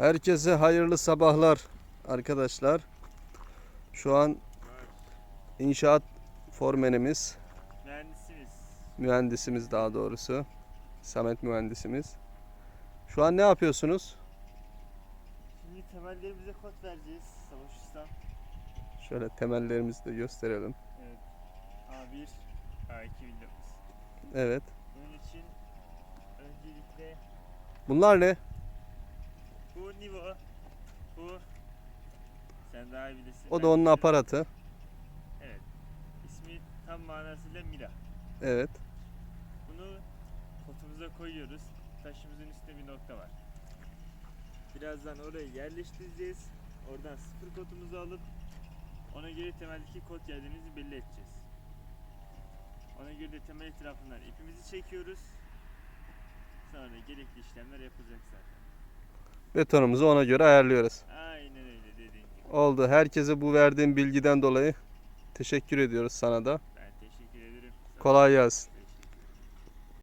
Herkese hayırlı sabahlar arkadaşlar. Şu an inşaat formenimiz, Mühendisimiz. mühendisimiz daha doğrusu. Samet mühendisimiz. Şu an ne yapıyorsunuz? Şimdi temellerimize kod vereceğiz. Savaş Usta. Şöyle temellerimizi de gösterelim. Evet. A1, A2 videomuz. Evet. Bunun için öncelikle Bunlar ne? Bu Nivo, bu sen daha iyi bilirsin. O da onun aparatı. Evet. İsmi tam manasıyla Mira. Evet. Bunu potumuza koyuyoruz. Taşımızın üstünde bir nokta var. Birazdan oraya yerleştireceğiz. Oradan sıfır kodumuzu alıp ona göre temeldeki kod yerlerimizi belli edeceğiz. Ona göre de temel etrafından ipimizi çekiyoruz. Sonra gerekli işlemler yapılacak zaten. Betonumuzu ona göre ayarlıyoruz. Aynen öyle dediğin gibi. Oldu. Herkese bu verdiğim bilgiden dolayı teşekkür ediyoruz sana da. Ben teşekkür ederim. Kolay gelsin.